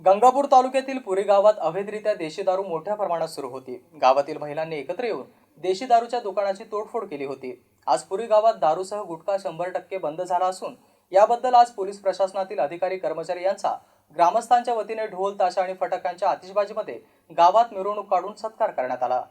गंगापूर तालुक्यातील पुरी गावात अवैधरित्या देशी दारू मोठ्या प्रमाणात सुरू होती. गावातील महिलांनी एकत्र येऊन देशी दारूच्या दुकानाची तोडफोड केली होती. आज पुरी गावात दारूसह गुटखा शंभर टक्के बंद झाला असून याबद्दल आज पोलीस प्रशासनातील अधिकारी कर्मचारी यांचा ग्रामस्थांच्या वतीने ढोल ताशा आणि फटाक्यांच्या आतिषबाजीमध्ये गावात मिरवणूक काढून सत्कार करण्यात आला.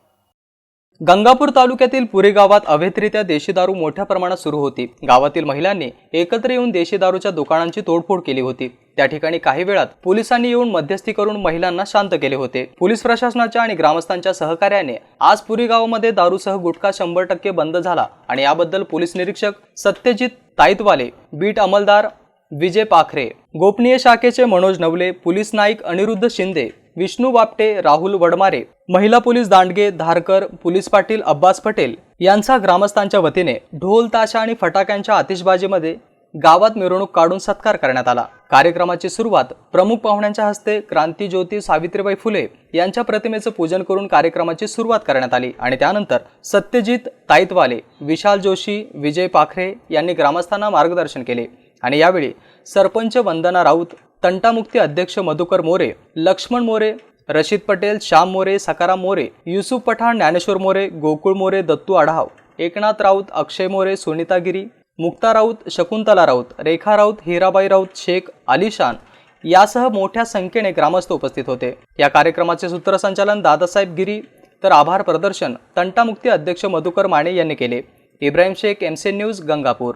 गंगापूर तालुक्यातील पुरे गावात अवैधरित्या देशी दारू मोठ्या प्रमाणात सुरू होती. गावातील महिलांनी एकत्र येऊन देशी दारूच्या दुकानांची तोडफोड केली होती. त्या ठिकाणी काही वेळात पोलिसांनी येऊन मध्यस्थी करून महिलांना शांत केले होते. पोलीस प्रशासनाच्या आणि ग्रामस्थांच्या सहकार्याने आज पुरी गावामध्ये दारूसह गुटखा शंभर टक्के बंद झाला आणि याबद्दल पोलीस निरीक्षक सत्यजित ताईतवाले बीट अंमलदार विजय पाखरे गोपनीय शाखेचे मनोज नवले पोलीस नाईक अनिरुद्ध शिंदे विष्णू बापटे राहुल वडमारे महिला पोलीस दांडगे धारकर पोलीस पाटील अब्बास पटेल यांचा ग्रामस्थांच्या वतीने ढोल ताशा आणि फटाक्यांच्या आतिषबाजीमध्ये गावात मिरवणूक काढून सत्कार करण्यात आला. कार्यक्रमाची सुरुवात प्रमुख पाहुण्यांच्या हस्ते क्रांती ज्योती सावित्रीबाई फुले यांच्या प्रतिमेचं पूजन करून कार्यक्रमाची सुरुवात करण्यात आली आणि त्यानंतर सत्यजित ताईतवाले विशाल जोशी विजय पाखरे यांनी ग्रामस्थांना मार्गदर्शन केले आणि यावेळी सरपंच वंदना राऊत तंटामुक्ती अध्यक्ष मधुकर मोरे लक्ष्मण मोरे रशीद पटेल श्याम मोरे सकाराम मोरे युसुफ पठाण ज्ञानेश्वर मोरे गोकुळ मोरे दत्तू आढाव एकनाथ राऊत अक्षय मोरे सुनीता गिरी मुक्ता राऊत शकुंतला राऊत रेखा राऊत हिराबाई राऊत शेख अलिशान यासह मोठ्या संख्येने ग्रामस्थ उपस्थित होते. या कार्यक्रमाचे सूत्रसंचालन दादासाहेब गिरी तर आभार प्रदर्शन तंटामुक्ती अध्यक्ष मधुकर माने यांनी केले. Ibrahim Shaikh MC news Gangapur.